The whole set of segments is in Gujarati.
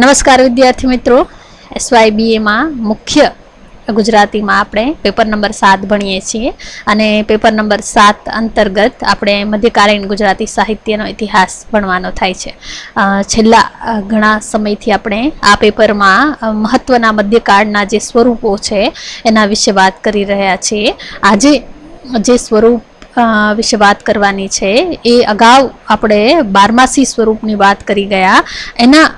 નમસ્કાર વિદ્યાર્થી મિત્રો. એસવાયબીએમાં મુખ્ય ગુજરાતીમાં આપણે પેપર નંબર સાત ભણીએ છીએ અને પેપર નંબર સાત અંતર્ગત આપણે મધ્યકાલીન ગુજરાતી સાહિત્યનો ઇતિહાસ ભણવાનો થાય છે. છેલ્લા ઘણા સમયથી આપણે આ પેપરમાં મહત્ત્વના મધ્યકાળના જે સ્વરૂપો છે એના વિશે વાત કરી રહ્યા છીએ. આજે જે સ્વરૂપ વિશે વાત કરવાની છે. એ અગાઉ આપણે બારમાસી સ્વરૂપની વાત કરી ગયા. એના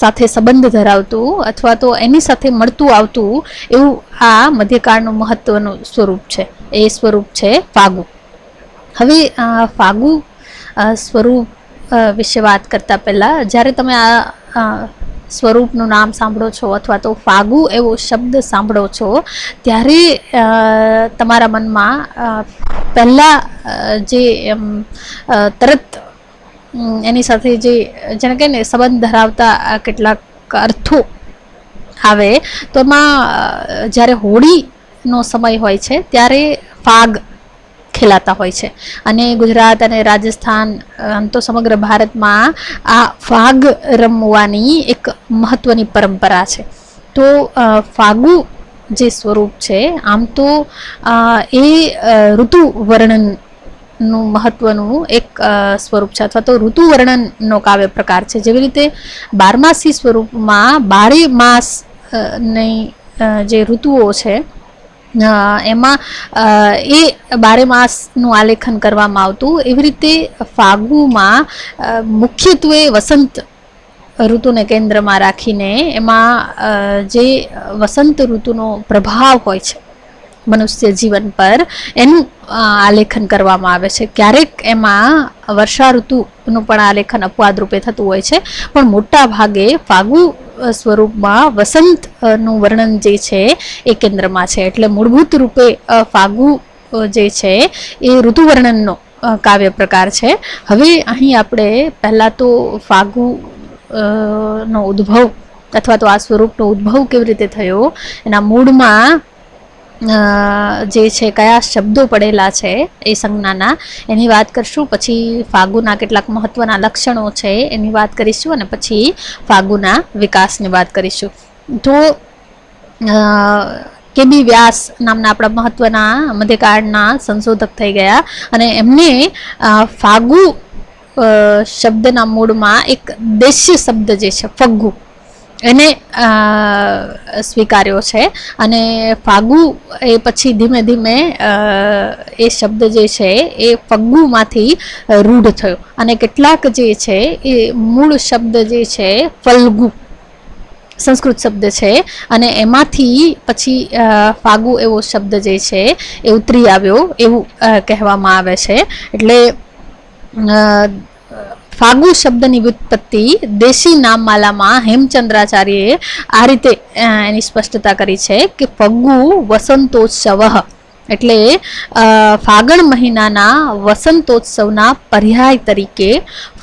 સાથે સંબંધ ધરાવતું અથવા તો એની સાથે મળતું આવતું એવું આ મધ્યકાળનું મહત્વનું સ્વરૂપ છે. એ સ્વરૂપ છે ફાગુ. હવે ફાગુ સ્વરૂપ વિશે વાત કરતા પહેલાં, જ્યારે તમે આ સ્વરૂપનું નામ સાંભળો છો અથવા તો ફાગુ એવો શબ્દ સાંભળો છો, ત્યારે તમારા મનમાં પહેલાં જે તરત એની સાથે જે, જેને કહે ને સંબંધ ધરાવતા કેટલાક અર્થો આવે, તો એમાં જ્યારે હોળીનો સમય હોય છે, ત્યારે ફાગ ખેલાતા હોય છે. અને ગુજરાત અને રાજસ્થાન, આમ તો સમગ્ર ભારતમાં આ ફાગ રમવાની એક મહત્વની પરંપરા છે. તો ફાગુ જે સ્વરૂપ છે, આમ તો એ ઋતુ વર્ણનનું મહત્વનું એક સ્વરૂપ છે અથવા તો ઋતુ વર્ણનનો કાવ્ય પ્રકાર છે. જેવી રીતે બારમાસી સ્વરૂપમાં બારે માસની જે ઋતુઓ છે એમાં એ બારે માસનું આલેખન કરવામાં આવતું. એવી રીતે ફાગુમાં મુખ્યત્વે વસંત ઋતુને કેન્દ્રમાં રાખીને એમાં જે વસંત ઋતુનો પ્રભાવ હોય છે મનુષ્ય જીવન પર એનું આલેખન કરવામાં આવે છે. ક્યારેક એમાં વર્ષા ઋતુનું પણ આલેખન અપવાદ રૂપે થતું હોય છે, પણ મોટા ભાગે ફાગુ સ્વરૂપમાં વસંતનું વર્ણન જે છે એ કેન્દ્રમાં છે. એટલે મૂળભૂત રૂપે ફાગુ જે છે એ ઋતુ વર્ણનનો કાવ્ય પ્રકાર છે. હવે અહીં આપણે પહેલાં તો ફાગુ નો ઉદ્ભવ અથવા તો આ સ્વરૂપનો ઉદ્ભવ કેવી રીતે થયો, એના મૂળમાં જે છે, કયા શબ્દો પડેલા છે એ સંજ્ઞાના, એની વાત કરશું. પછી ફાગુના કેટલાક મહત્વના લક્ષણો છે એની વાત કરીશું અને પછી ફાગુના વિકાસની વાત કરીશું. તો કે બી વ્યાસ નામના આપણા મહત્વના મધ્યકાળના સંશોધક થઈ ગયા અને એમને ફાગુ શબ્દના મૂળમાં એક દેશ્ય શબ્દ જે છે, ફગ્ગુ એને સ્વીકાર્યો છે. અને ફાગુ એ પછી ધીમે ધીમે એ શબ્દ જે છે એ ફગ્ગુમાંથી રૂઢ થયો. અને કેટલાક જે છે એ મૂળ શબ્દ જે છે, ફલ્ગુ, સંસ્કૃત શબ્દ છે. અને એમાંથી પછી ફાગુ એવો શબ્દ જે છે એ ઉતરી આવ્યો એવું કહેવામાં આવે છે. એટલે ફાગુ શબ્દની વ્યુત્પત્તિ દેશી નામમાલામાં હેમચંદ્રાચાર્યએ આ રીતે એની સ્પષ્ટતા કરી છે કે ફગ્ગુ વસંતોત્સવ એટલે ફાગણ મહિનાના વસંતોત્સવના પર્યાય તરીકે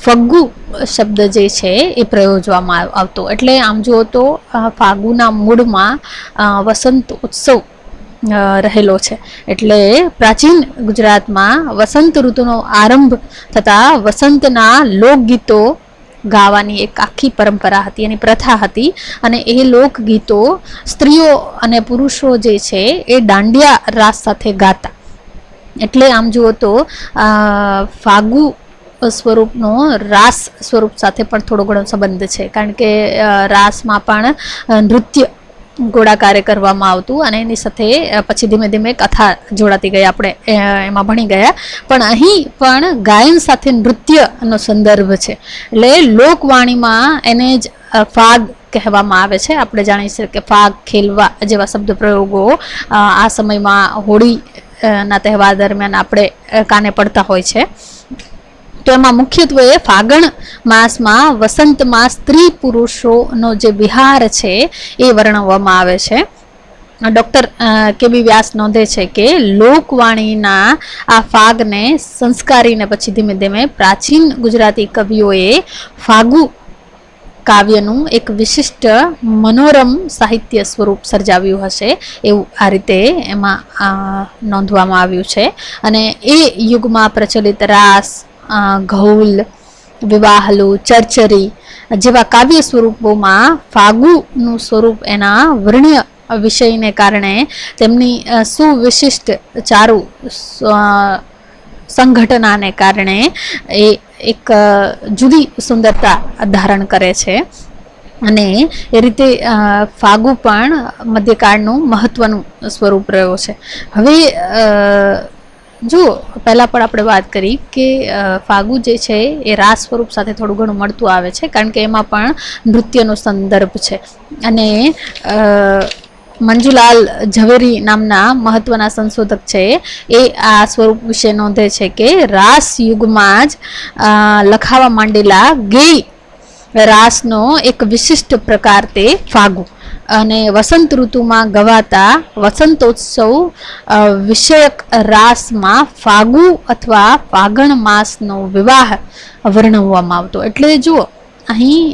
ફગ્ગુ શબ્દ જે છે એ પ્રયોજવામાં આવતો. એટલે આમ જુઓ તો ફાગુના મૂળમાં વસંત ઉત્સવ રહેલો છે. એટલે પ્રાચીન ગુજરાતમાં વસંત ઋતુનો આરંભ થતાં વસંતના લોકગીતો ગાવાની એક આખી પરંપરા હતી, એની પ્રથા હતી. અને એ લોકગીતો સ્ત્રીઓ અને પુરુષો જે છે, એ દાંડિયા રાસ સાથે ગાતા. એટલે આમ જુઓ તો ફાગુ સ્વરૂપનો રાસ સ્વરૂપ સાથે પણ થોડો ઘણો સંબંધ છે. કારણ કે રાસમાં પણ નૃત્ય ગોળાકારે કરવામાં આવતું અને એની સાથે પછી ધીમે ધીમે કથા જોડાતી ગઈ આપણે એમાં ભણી ગયા. પણ અહીં પણ ગાયન સાથે નૃત્યનો સંદર્ભ છે. એટલે લોકવાણીમાં એને જ ફાગ કહેવામાં આવે છે. આપણે જાણીએ છીએ કે ફાગ, ખેલવા જેવા શબ્દ પ્રયોગો આ સમયમાં હોળી ના તહેવાર દરમિયાન આપણે કાને પડતા હોય છે. તો એમાં મુખ્યત્વે ફાગણ માસમાં વસંતમાં સ્ત્રી પુરુષોનો જે વિહાર છે એ વર્ણવવામાં આવે છે. ડૉક્ટર કેબી વ્યાસ નોંધે છે કે લોકવાણીના આ ફાગને સંસ્કારીને પછી ધીમે ધીમે પ્રાચીન ગુજરાતી કવિઓએ ફાગુ કાવ્યનું એક વિશિષ્ટ મનોરમ સાહિત્ય સ્વરૂપ સર્જાવ્યું હશે એવું આ રીતે એમાં નોંધવામાં આવ્યું છે. અને એ યુગમાં પ્રચલિત રાસ ઘઉલ, વિવાહલું, ચરચરી જેવા કાવ્ય સ્વરૂપોમાં ફાગુનું સ્વરૂપ એના વર્ણ્ય વિષયને કારણે તેમની સુવિશિષ્ટ ચારુ સંઘટનાને કારણે એ એક જુદી સુંદરતા ધારણ કરે છે. અને એ રીતે ફાગુ પણ મધ્યકાળનું મહત્વનું સ્વરૂપ રહ્યો છે. હવે જો, પહેલાં પણ આપણે વાત કરી કે ફાગુ જે છે એ રાસ સ્વરૂપ સાથે થોડું ઘણું મળતું આવે છે, કારણ કે એમાં પણ નૃત્યનો સંદર્ભ છે. અને મંજુલાલ ઝવેરી નામના મહત્વના સંશોધક છે એ આ સ્વરૂપ વિશે નોંધે છે કે રાસ યુગમાં જ લખાવા માંડેલા ગેય રાસનો એક વિશિષ્ટ પ્રકાર તે ફાગુ. અને વસંત ઋતુમાં ગવાતા વસંતોત્સવ વિષયક રાસમાં ફાગુ અથવા ફાગણ માસનો વિવાહ વર્ણવવામાં આવતો. એટલે જુઓ, અહીં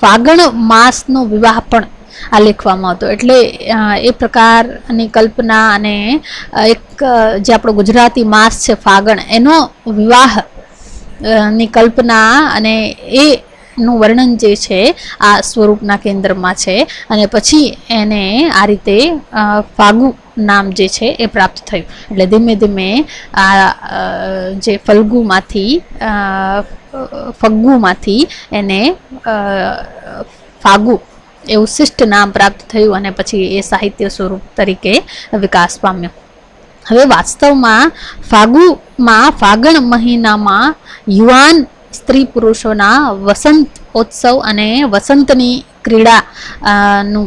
ફાગણ માસનો વિવાહ પણ આ લેખવામાં આવતો. એટલે એ પ્રકારની કલ્પના અને એક જે આપણો ગુજરાતી માસ છે ફાગણ, એનો વિવાહની કલ્પના અને એ નું વર્ણન જે છે, આ સ્વરૂપના કેન્દ્રમાં છે અને પછી એને આ રીતે ફાગુ નામ જે છે એ પ્રાપ્ત થયું. એટલે ધીમે ધીમે આ જે ફલ્ગુમાંથી ફગ્ગુમાંથી એને ફાગુ એવું શિષ્ટ નામ પ્રાપ્ત થયું અને પછી એ સાહિત્ય સ્વરૂપ તરીકે વિકાસ પામ્યો. હવે વાસ્તવમાં ફાગુમાં ફાગણ મહિનામાં યુવાન સ્ત્રી પુરુષોના વસંત ઉત્સવ અને વસંતની ક્રીડા નું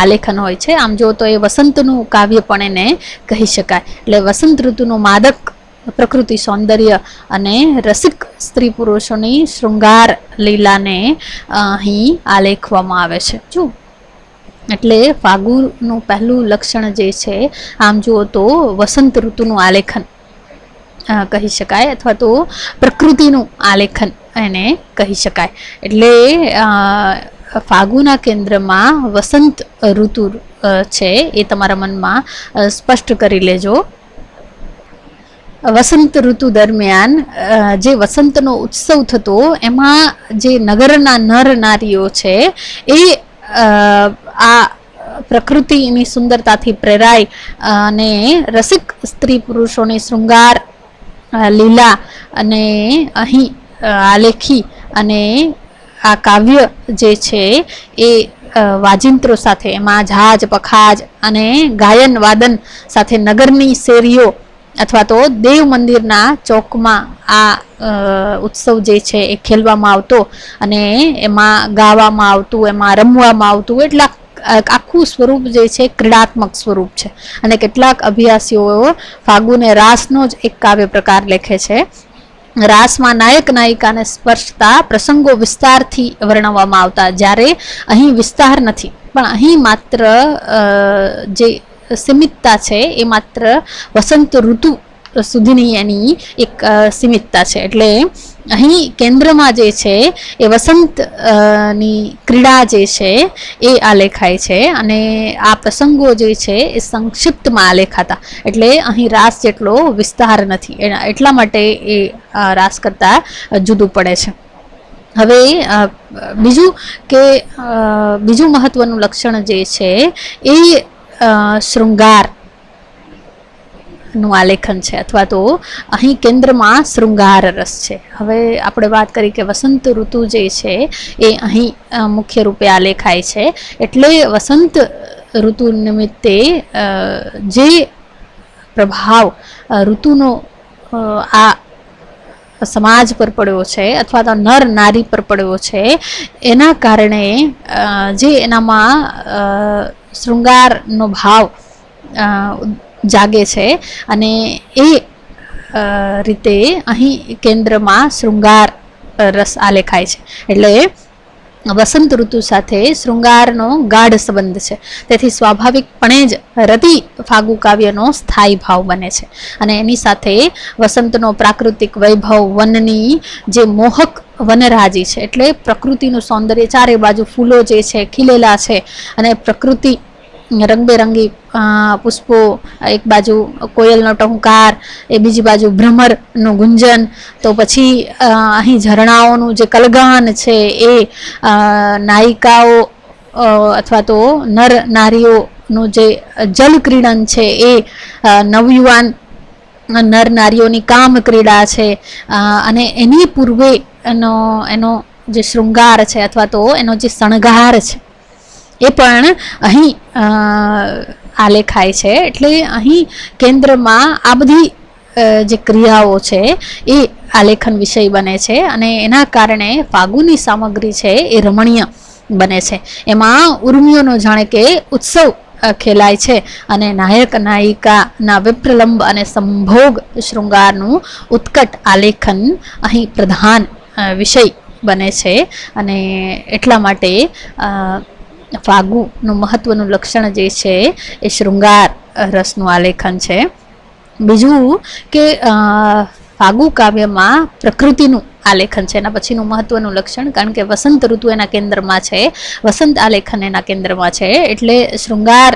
આલેખન હોય છે. આમ જો તો એ વસંતનું કાવ્ય પણ એને કહી શકાય. એટલે વસંત ઋતુનું માદક, પ્રકૃતિ સૌંદર્ય અને રસિક સ્ત્રી પુરુષોની શૃંગાર લીલાને અહીં આલેખવામાં આવે છે. જો, એટલે ફાગુનું પહેલું લક્ષણ જે છે, આમ જુઓ તો વસંત ઋતુનું આલેખન. કહી શકાય અથવા તો પ્રકૃતિનું આલેખન એને કહી શકાય. એટલે ફાગુના કેન્દ્રમાં વસંત ઋતુ છે એ તમારા મનમાં સ્પષ્ટ કરી લેજો. વસંત ઋતુ દરમિયાન જે વસંતનો ઉત્સવ થતો, એમાં જે નગરના નર નારીઓ છે, એ આ પ્રકૃતિની સુંદરતાથી પ્રેરાય અને રસિક સ્ત્રી પુરુષોની શૃંગાર લીલા અને અહીં આલેખી અને આ કાવ્ય જે છે એ વાજિંત્રો સાથે, એમાં જહાજ પખાજ અને ગાયન, વાદન સાથે નગરની શેરીઓ અથવા તો દેવ મંદિરના ચોકમાં આ ઉત્સવ જે છે એ ખેલવામાં આવતો અને એમાં ગાવામાં આવતું, એમાં રમવામાં આવતું, એટલે આખું સ્વરૂપ જે છે, ક્રીડાત્મક સ્વરૂપ છે. અને કેટલાક અભ્યાસીઓ ફાગુને રાસનો જ એક કાવ્ય પ્રકાર લેખે છે. રાસમાં નાયક, નાયિકાને સ્પર્શતા પ્રસંગો વિસ્તારથી વર્ણવવામાં આવતા. જ્યારે અહીં વિસ્તાર નથી, પણ અહીં માત્ર જે સીમિતતા છે, એ માત્ર વસંત ઋતુ સુધીની એની એક સીમિતતા છે. એટલે અહીં કેન્દ્રમાં જે છે, એ વસંતની ક્રીડા જે છે, એ આલેખાય છે. અને આ પ્રસંગો જે છે, એ સંક્ષિપ્તમાં આલેખાતા. એટલે અહીં રાસ જેટલો વિસ્તાર નથી. એટલા માટે એ રાસ કરતાં જુદું પડે છે. હવે બીજું કે બીજું મહત્વનું લક્ષણ જે છે, એ શૃંગાર. નું આલેખન છે. અથવા તો અહીં કેન્દ્રમાં શૃંગાર રસ છે. હવે આપણે વાત કરી કે વસંત ઋતુ જે છે, એ અહીં મુખ્ય રૂપે આલેખાય છે. એટલે વસંત ઋતુ નિમિત્તે જે પ્રભાવ ઋતુનો આ સમાજ પર પડ્યો છે અથવા તો નર નારી પર પડ્યો છે, એના કારણે જે એનામાં શૃંગારનો ભાવ જાગે છે. અને એ રીતે અહીં કેન્દ્રમાં શૃંગાર રસ આલેખાય છે. એટલે વસંત ઋતુ સાથે શૃંગારનો ગાઢ સંબંધ છે. તેથી સ્વાભાવિકપણે જ રતિ ફાગુ કાવ્યનો સ્થાયી ભાવ બને છે. અને એની સાથે વસંતનો પ્રાકૃતિક વૈભવ, વનની જે મોહક વનરાજી છે, એટલે પ્રકૃતિનું સૌંદર્ય ચારે બાજુ ફૂલો જે છે, ખીલેલા છે, અને પ્રકૃતિ રંગબેરંગી પુષ્પો, એક બાજુ કોયલનો ટહુકાર, એ બીજી બાજુ ભ્રમરનું ગુંજન. તો પછી અહીં ઝરણાઓનું જે કલગાન છે એ નાયિકાઓ અથવા તો નર નારીઓનું જે જલ ક્રીડન છે એ નવયુવાન નર નારીઓની કામ ક્રીડા છે. અને એની પૂર્વે એનો એનો જે શૃંગાર છે અથવા તો એનો જે શણગાર છે. એ પણ અહીં આલેખાય છે. એટલે અહીં કેન્દ્રમાં આ બધી જે ક્રિયાઓ છે એ આલેખન વિષય બને છે અને એના કારણે ફાગુની સામગ્રી છે એ રમણીય બને છે. એમાં ઉર્મિઓનો જાણે કે ઉત્સવ ખેલાય છે અને નાયક નાયિકાના વિપ્રલંબ અને સંભોગ શૃંગારનું ઉત્કટ આલેખન અહીં પ્રધાન વિષય બને છે અને એટલા માટે ફાગુનું મહત્વનું લક્ષણ જે છે એ શૃંગાર રસનું આલેખન છે. બીજું કે ફાગુ કાવ્યમાં પ્રકૃતિનું આલેખન છે, એના પછીનું મહત્વનું લક્ષણ, કારણ કે વસંત ઋતુ એના કેન્દ્રમાં છે, વસંત આલેખન એના કેન્દ્રમાં છે, એટલે શૃંગાર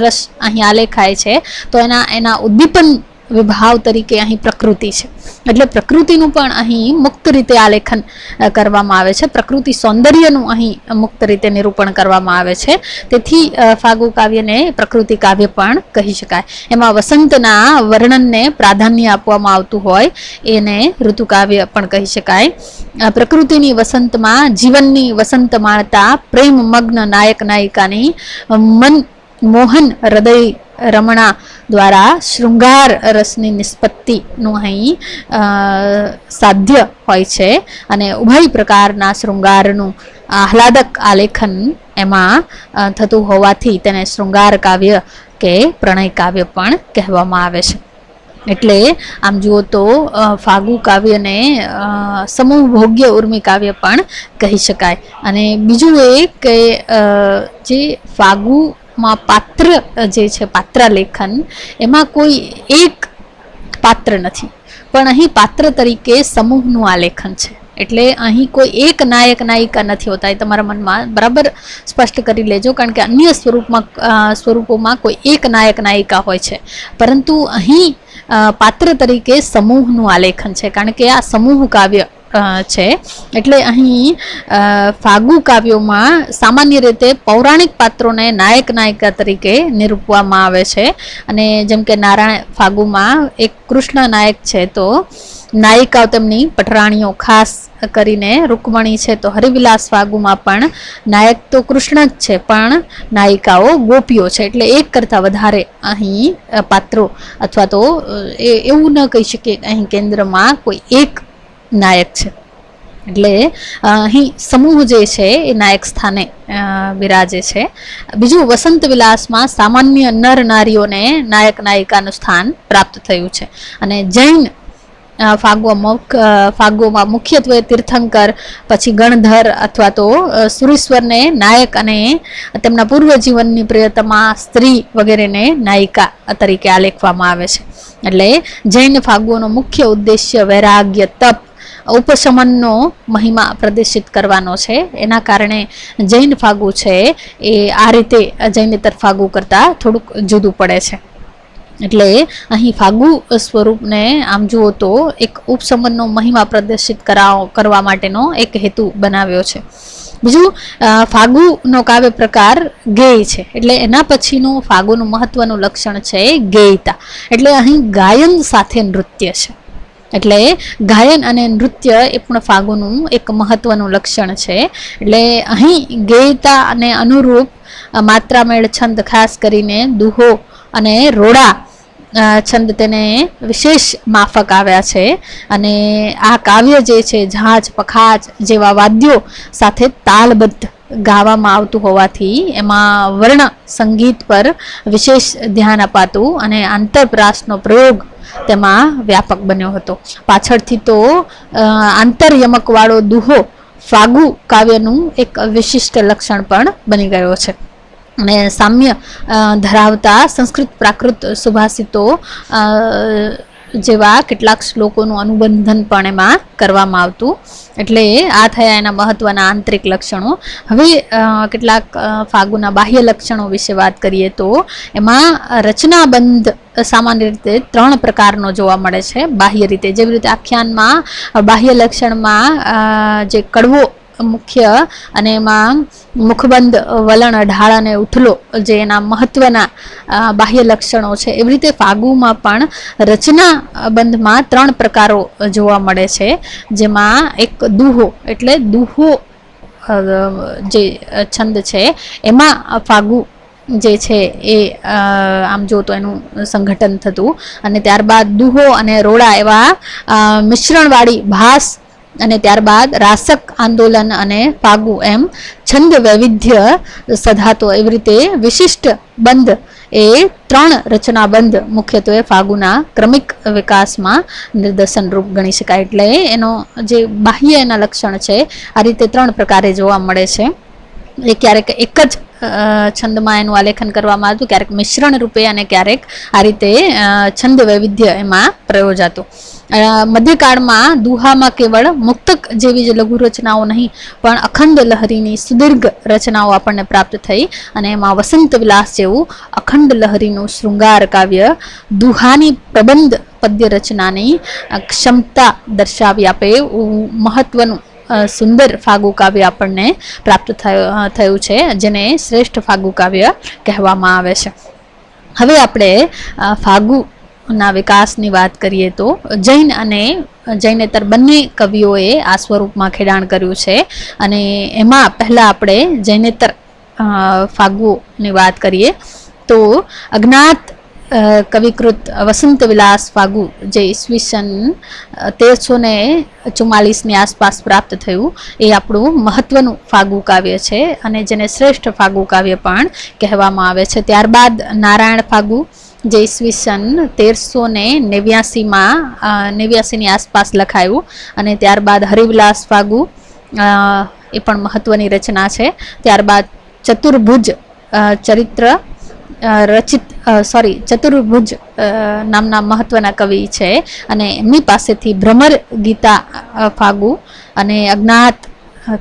રસ અહીં આલેખાય છે, તો એના એના ઉદ્દીપન વિભાવ તરીકે અહીં પ્રકૃતિ છે. એટલે પ્રકૃતિનું પણ અહીં મુક્ત રીતે આલેખન કરવામાં આવે છે. પ્રકૃતિ સૌંદર્યનું અહીં મુક્ત રીતે નિરૂપણ કરવામાં આવે છે. તેથી ફાગુ કાવ્યને પ્રકૃતિ કાવ્ય પણ કહી શકાય. એમાં વસંતના વર્ણનને પ્રાધાન્ય આપવામાં આવતું હોય, એને ઋતુ કાવ્ય પણ કહી શકાય. પ્રકૃતિની વસંતમાં જીવનની વસંત માણતા પ્રેમ, મગ્ન, નાયક, નાયિકાની મન મોહન હૃદય રમણા દ્વારા શૃંગાર રસની નિષ્પત્તિનું અહીં સાધ્ય હોય છે. અને ઉભય પ્રકારના શૃંગારનું આહલાદક આલેખન એમાં થતું હોવાથી તેને શૃંગાર કાવ્ય કે પ્રણય કાવ્ય પણ કહેવામાં આવે છે. એટલે આમ જુઓ તો ફાગુ કાવ્યને સમૂહ ભોગ્ય ઉર્મિ કાવ્ય પણ કહી શકાય. અને બીજું એ કે જે જે ફાગુમાં પાત્ર જે છે પાત્રાલેખન, એમાં કોઈ એક પાત્ર નથી. પણ અહીં પાત્ર તરીકે સમૂહનું આ લેખન છે. એટલે અહીં કોઈ એક નાયક, નાયિકા નથી હોતા, એ તમારા મનમાં બરાબર સ્પષ્ટ કરી લેજો, કારણ કે અન્ય સ્વરૂપમાં સ્વરૂપોમાં કોઈ એક નાયક, નાયિકા હોય છે. પરંતુ અહીં પાત્ર તરીકે સમૂહનું આલેખન છે, કારણ કે આ સમૂહ કાવ્ય છે. એટલે અહીં ફાગુ કાવ્યોમાં સામાન્ય રીતે પૌરાણિક પાત્રોને નાયક નાયિકા તરીકે નિરૂપવામાં આવે છે. અને જેમ કે નારાયણ ફાગુમાં એક કૃષ્ણ નાયક છે, તો નાયિકાઓ તેમની પટરાણીઓ ખાસ કરીને રૂકમણી છે, તો હરિવિલાસ ફાગુમાં પણ નાયક તો કૃષ્ણ જ છે, પણ નાયિકાઓ ગોપીઓ છે. એટલે એક કરતાં વધારે અહીં પાત્રો અથવા તો એવું ન કહી શકીએ અહીં કેન્દ્રમાં કોઈ એક નાયક છે. એટલે અહીં સમૂહ જે છે એ નાયક સ્થાને બિરાજે છે. બીજું વસંત વિલાસમાં સામાન્ય નર નારીઓને નાયક નાયિકાનું સ્થાન પ્રાપ્ત થયું છે. અને જૈન અ, ફાગો મુખ અ, ફાગોમાં મુખ્યત્વે તીર્થંકર પછી ગણધર અથવા તો સુરેશ્વરને નાયક અને તેમના પૂર્વ જીવનની પ્રિયતમા સ્ત્રી વગેરેને નાયિકા તરીકે આલેખવામાં આવે છે. એટલે જૈન ફાગુઓનો મુખ્ય ઉદ્દેશ્ય વૈરાગ્ય તપ ઉપશમનનો મહિમા પ્રદર્શિત કરવાનો છે. એના કારણે જૈન ફાગુ છે એ આ રીતે જૈનેતર ફાગુ કરતાં થોડુંક જુદું પડે છે. એટલે અહીં ફાગુ સ્વરૂપને આમ જુઓ તો એક ઉપશમનનો મહિમા પ્રદર્શિત કરાવ, કરવા માટેનો એક હેતુ બનાવ્યો છે. બીજું ફાગુનો કાવ્ય પ્રકાર ગેય છે. એટલે એના પછીનું ફાગુનું મહત્વનું લક્ષણ છે ગેયતા. એટલે અહીં ગાયન સાથે નૃત્ય છે. એટલે ગાયન અને નૃત્ય એ પણ ફાગુનું એક મહત્વનું લક્ષણ છે. એટલે અહીં ગેયતા અને અનુરૂપ માત્રામેળ છંદ ખાસ કરીને દુહો અને રોડા છંદ તેને વિશેષ માફક આવ્યા છે. અને આ કાવ્ય જે છે જહાજ પખાજ જેવા વાદ્યો સાથે તાલબદ્ધ ગાવામાં આવતું હોવાથી એમાં વર્ણ સંગીત પર વિશેષ ધ્યાન અપાતું અને આંતરપ્રાસનો પ્રયોગ તેમાં વ્યાપક બન્યો હતો. પાછળથી તો આંતરયમકવાળો દુહો ફાગુ કાવ્યનું એક વિશિષ્ટ લક્ષણ પણ બની ગયો છે. અને સામ્ય ધરાવતા સંસ્કૃત પ્રાકૃત સુભાષિતો જેવા કેટલાક શ્લોકોનું અનુબંધન પણ એમાં કરવામાં આવતું. એટલે આ થયા એના મહત્વના આંતરિક લક્ષણો. હવે કેટલાક ફાગુના બાહ્ય લક્ષણો વિશે વાત કરીએ તો એમાં રચનાબંધ સામાન્ય રીતે ત્રણ પ્રકારનો જોવા મળે છે. બાહ્ય રીતે જેવી રીતે આખ્યાનમાં બાહ્ય લક્ષણમાં જે કડવો મુખ્ય અને એમાં મુખબંધ, વલણ, ઢાળ અને ઉથલો જે એના મહત્વના બાહ્ય લક્ષણો છે. એવી રીતે ફાગુમાં પણ રચના બંધમાં ત્રણ પ્રકારો જોવા મળે છે. જેમાં એક દુહો, એટલે દુહો જે છંદ છે, એમાં ફાગુ જે છે એ આમ જો તો એનું સંગઠન થતું. અને ત્યારબાદ દુહો અને રોડા એવા મિશ્રણવાળી ભાસ અને ત્યારબાદ રાસક આંદોલન અને ફાગુ એમ છંદ વૈવિધ્ય સધાતો એવી રીતે વિશિષ્ટ બંધ એ ત્રણ રચના બંધ મુખ્યત્વે ફાગુના ક્રમિક વિકાસમાં નિદર્શન રૂપ ગણી શકાય એટલે એનો જે બાહ્ય એના લક્ષણ છે, આ રીતે ત્રણ પ્રકારે જોવા મળે છે. એ ક્યારેક એક જ છંદમાં એનું આલેખન કરવામાં આવતું ક્યારેક મિશ્રણ રૂપે અને ક્યારેક આ રીતે છંદ વૈવિધ્ય એમાં પ્રયોજાતું. મધ્યકાળમાં દુહામાં કેવળ મુક્તક જેવી જ લઘુ રચનાઓ નહીં, પણ અખંડ લહરીની સુદીર્ઘ રચનાઓ આપણને પ્રાપ્ત થઈ અને એમાં વસંત વિલાસ જેવું અખંડ લહરીનું શૃંગાર કાવ્ય દુહાની પ્રબંધ પદ્ય રચનાની ક્ષમતા દર્શાવી આપે એવું મહત્વનું સુંદર ફાગુ કાવ્ય આપણને પ્રાપ્ત થયું છે, જેને શ્રેષ્ઠ ફાગુ કાવ્ય કહેવામાં આવે છે. હવે આપણે ફાગુ ફાગુના વિકાસની વાત કરીએ તો, જૈન અને, જૈનેતર બંને કવિઓએ આ સ્વરૂપમાં ખેડાણ કર્યું છે અને એમાં પહેલાં આપણે જૈનેતર ફાગુની વાત કરીએ તો અજ્ઞાત કવિકૃત વસંત વિલાસ ફાગુ જે ઈસવીસન તેરસો ને ચુમ્માલીસની આસપાસ પ્રાપ્ત થયું. એ આપણું મહત્વનું ફાગુ કાવ્ય છે અને જેને શ્રેષ્ઠ ફાગુ કાવ્ય પણ કહેવામાં આવે છે. ત્યારબાદ નારાયણ ફાગુ જે ઈસવીસન તેરસો ને નેવ્યાસીમાં નેવ્યાસીની આસપાસ લખાયું અને ત્યારબાદ હરિવિલાસ ફાગુ એ પણ મહત્વની રચના છે. ત્યારબાદ ચતુર્ભુજ ચરિત્ર રચિત સોરી ચતુર્ભુજ નામના મહત્વના કવિ છે. અને એમની પાસેથી ભ્રમર ગીતા ફાગુ અને અજ્ઞાત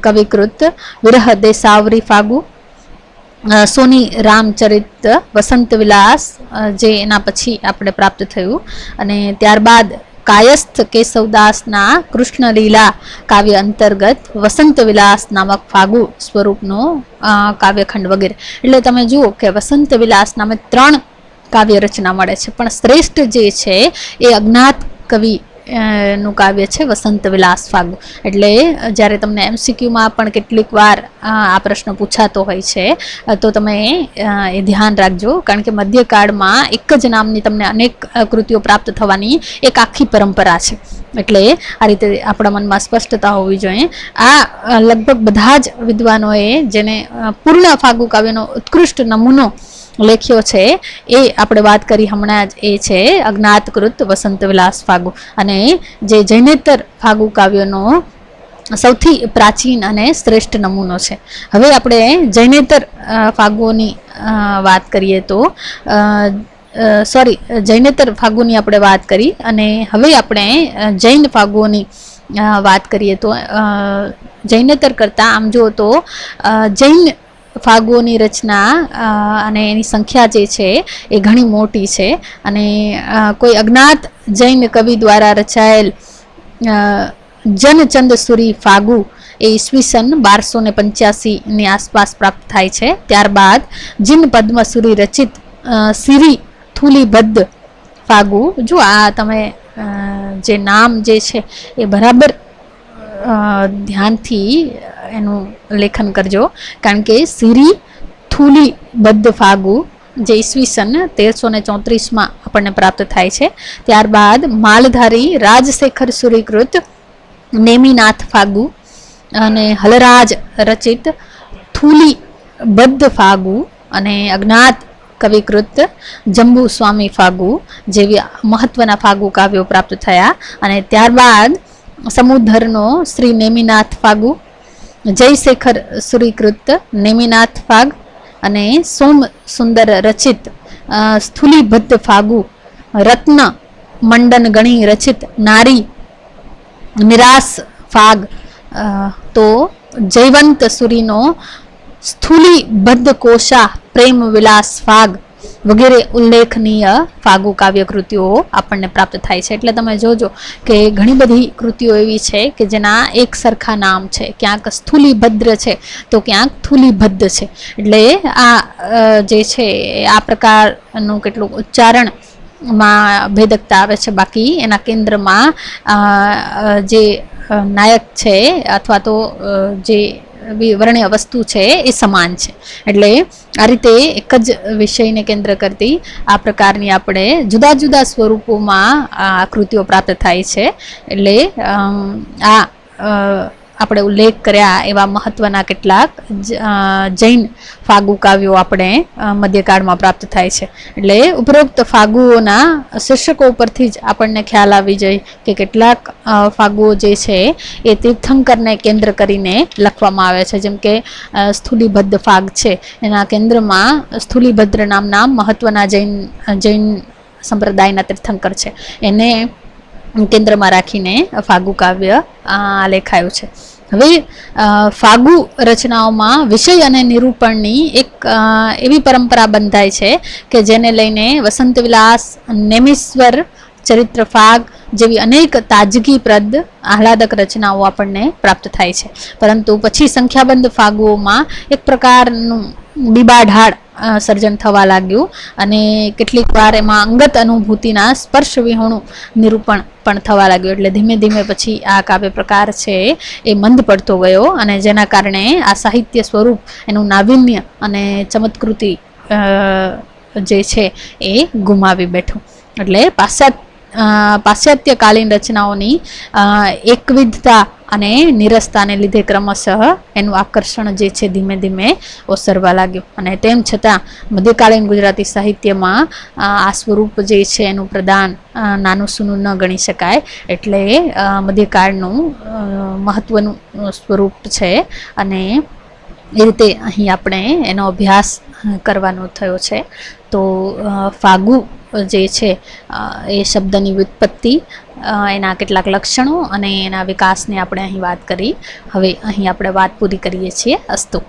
કવિકૃત, વિરહ દેસાવરી ફાગુ સોની રામચરિત, વસંત વિલાસ જે એના પછી આપણે પ્રાપ્ત થયું. અને ત્યારબાદ કાયસ્થ કેશવદાસના કૃષ્ણલીલા કાવ્ય અંતર્ગત વસંત વિલાસ નામક ફાગુ સ્વરૂપનો કાવ્યખંડ વગેરે. એટલે તમે જુઓ કે વસંત વિલાસ નામે ત્રણ કાવ્ય રચના મળે છે. પણ શ્રેષ્ઠ જે છે એ અજ્ઞાત કવિ નું કાવ્ય છે વસંત વિલાસ ફાગુ. એટલે જ્યારે તમને એમસીક્યુમાં પણ કેટલીક વાર આ પ્રશ્ન પૂછાતો હોય છે તો તમે એ ધ્યાન રાખજો. કારણ કે મધ્યકાળમાં એક જ નામની તમને અનેક કૃતિઓ પ્રાપ્ત થવાની એક આખી પરંપરા છે. એટલે આ રીતે આપણા મનમાં સ્પષ્ટતા હોવી જોઈએ. આ લગભગ બધા જ વિદ્વાનોએ જેને પૂર્ણ ફાગુ કાવ્યનો ઉત્કૃષ્ટ નમૂનો લેખ્યો છે, એ આપણે વાત કરી હમણાં જ એ છે, અજ્ઞાતકૃત વસંત વિલાસ ફાગુ. અને જે જૈનેતર ફાગુ કાવ્યનો સૌથી પ્રાચીન અને શ્રેષ્ઠ નમૂનો છે. હવે આપણે જૈનેતર ફાગુઓની વાત કરીએ તો સોરી, જૈનેતર ફાગુની આપણે વાત કરી અને હવે આપણે જૈન ફાગુઓની વાત કરીએ તો જૈનેતર કરતાં આમ જો તો જૈન ફાગુઓની રચના અને એની સંખ્યા જે છે એ ઘણી મોટી છે. અને કોઈ અજ્ઞાત જૈન કવિ દ્વારા રચાયેલ જનચંદ સુરી ફાગુ એ ઈસવીસન બારસો ને પંચ્યાસીની આસપાસ પ્રાપ્ત થાય છે. ત્યારબાદ જીન પદ્મસુરી રચિત સિરી થુલીબદ્ધ ફાગુ. જો આ તમે જે નામ જે છે એ બરાબર ધ્યાનથી એનું લેખન કરજો. કારણ કે સિરી થુલી બદ્ધ ફાગુ, જે ઈસવીસન તેરસો ને ચોત્રીસમાં આપણને પ્રાપ્ત થાય છે. ત્યારબાદ માલધારી રાજશેખર સુરીકૃત, નેમિનાથ ફાગુ અને હલરાજ રચિત થુલી બદ્ધ ફાગુ અને અજ્ઞાત કવિકૃત જંબુ સ્વામી ફાગુ જેવી મહત્વના ફાગુ કાવ્યો પ્રાપ્ત થયા. અને ત્યારબાદ સમુદ્રનો શ્રી નેમિનાથ ફાગુ જયશેખર સુરીકૃત, નેમિનાથ ફાગ અને સોમ સુંદર રચિત સ્થુલીબદ્ધ ફાગુ, રત્ન મંડન ગણી રચિત, નારી નિરાશ ફાગ તો જયવંત સુરીનો સ્થુલીબદ્ધ કોશા પ્રેમ વિલાસ ફાગ વગેરે ઉલ્લેખનીય ફાગુ કાવ્ય કૃતિઓ આપણને પ્રાપ્ત થાય છે. એટલે તમે જોજો કે ઘણી બધી કૃતિઓ એવી છે કે જેના એક સરખા નામ છે. ક્યાંક સ્થૂલીભદ્ર છે, તો ક્યાંક થૂલીબદ્ધ છે. એટલે આ જે છે, આ પ્રકારનું કેટલું ઉચ્ચારણમાં ભેદકતા આવે છે. બાકી એના કેન્દ્રમાં જે નાયક છે અથવા તો જે વર્ણ્ય વસ્તુ છે એ સમાન છે. એટલે આ રીતે એક જ વિષયને કેન્દ્ર કરતી આ પ્રકારની આપણે જુદા જુદા સ્વરૂપોમાં આ કૃતિઓ પ્રાપ્ત થાય છે. એટલે આ આપણે ઉલ્લેખ કર્યા એવા મહત્વના કેટલાક જૈન ફાગુ કાવ્યો આપણે મધ્યકાળમાં પ્રાપ્ત થાય છે. એટલે ઉપરોક્ત ફાગુઓના શીર્ષકો ઉપરથી જ આપણને ખ્યાલ આવી જાય કે કેટલાક ફાગુઓ જે છે એ તીર્થંકરને કેન્દ્ર કરીને લખવામાં આવે છે. જેમ કે અ, ફાગ છે. એના કેન્દ્રમાં સ્થુલીભદ્ર નામના મહત્વના જૈન જૈન સંપ્રદાયના તીર્થંકર છે. એને કેન્દ્રમાં રાખીને ફાગુ કાવ્ય આ લેખાયું છે. હવે ફાગુ રચનાઓમાં વિષય અને નિરૂપણની એક એવી પરંપરા બંધાય છે કે જેને લઈને વસંત વિલાસ નેમિશ્વર ચરિત્ર ફાગ જેવી અનેક તાજગીપ્રદ, આહલાદક રચનાઓ આપણને પ્રાપ્ત થાય છે. પરંતુ પછી સંખ્યાબંધ ફાગુઓમાં એક પ્રકારનું બીબાઢાળ સર્જન થવા લાગ્યું અને કેટલીક વાર એમાં અંગત અનુભૂતિના સ્પર્શ વિહોણું નિરૂપણ પણ થવા લાગ્યું. એટલે ધીમે ધીમે પછી આ કાવ્ય પ્રકાર છે એ મંદ પડતો ગયો અને જેના કારણે આ સાહિત્ય સ્વરૂપ, એનું નાવીન્ય અને ચમત્કૃતિ જે છે એ ગુમાવી બેઠું. એટલે પાશ્ચાત્ય પાશ્ચાત્યકાલીન રચનાઓની એકવિધતા અને નિરસતાને લીધે ક્રમશઃ એનું આકર્ષણ જે છે ધીમે ધીમે ઓસરવા લાગ્યું અને તેમ છતાં મધ્યકાલીન ગુજરાતી સાહિત્યમાં આ સ્વરૂપ જે છે એનું પ્રદાન નાનું સૂનું ન ગણી શકાય એટલે મધ્યકાળનું મહત્ત્વનું સ્વરૂપ છે અને એ રીતે અહીં આપણે એનો અભ્યાસ કરવાનો થયો છે. તો ફાગુ જે છે એ શબ્દની વ્યુત્પત્તિ એના કેટલાક લક્ષણો અને એના વિકાસની આપણે અહીં વાત કરી. હવે અહીં આપણે વાત પૂરી કરીએ છીએ અસ્તુ.